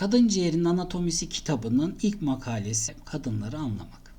Kadın Ciğerinin Anatomisi kitabının ilk makalesi kadınları anlamak.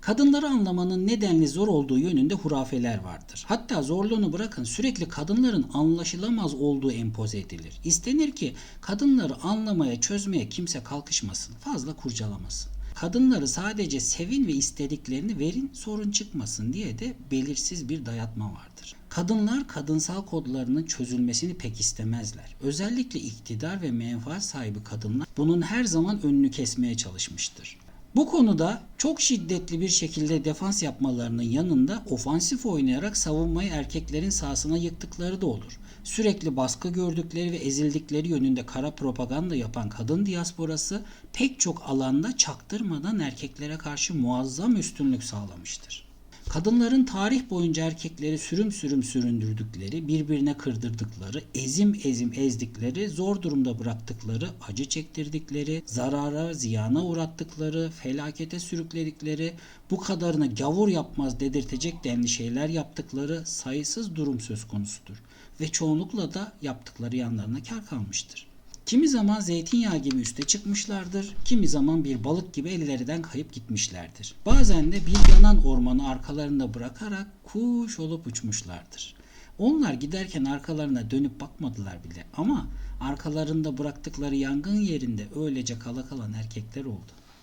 Kadınları anlamanın nedenli zor olduğu yönünde hurafeler vardır. Hatta zorluğunu bırakın sürekli kadınların anlaşılamaz olduğu empoze edilir. İstenir ki kadınları anlamaya, çözmeye kimse kalkışmasın, fazla kurcalamasın. Kadınları sadece sevin ve istediklerini verin, sorun çıkmasın diye de belirsiz bir dayatma vardır. Kadınlar kadınsal kodlarının çözülmesini pek istemezler. Özellikle iktidar ve menfaat sahibi kadınlar bunun her zaman önünü kesmeye çalışmıştır. Bu konuda çok şiddetli bir şekilde defans yapmalarının yanında ofansif oynayarak savunmayı erkeklerin sahasına yıktıkları da olur. Sürekli baskı gördükleri ve ezildikleri yönünde kara propaganda yapan kadın diasporası pek çok alanda çaktırmadan erkeklere karşı muazzam üstünlük sağlamıştır. Kadınların tarih boyunca erkekleri sürüm sürüm süründürdükleri, birbirine kırdırdıkları, ezim ezim ezdikleri, zor durumda bıraktıkları, acı çektirdikleri, zarara, ziyana uğrattıkları, felakete sürükledikleri, bu kadarını gavur yapmaz dedirtecek denli şeyler yaptıkları sayısız durum söz konusudur. Ve çoğunlukla da yaptıkları yanlarına kar kalmıştır. Kimi zaman zeytinyağı gibi üste çıkmışlardır, kimi zaman bir balık gibi ellerinden kayıp gitmişlerdir. Bazen de bir yanan ormanı arkalarında bırakarak kuş olup uçmuşlardır. Onlar giderken arkalarına dönüp bakmadılar bile ama arkalarında bıraktıkları yangın yerinde öylece kala kalan erkekler oldu.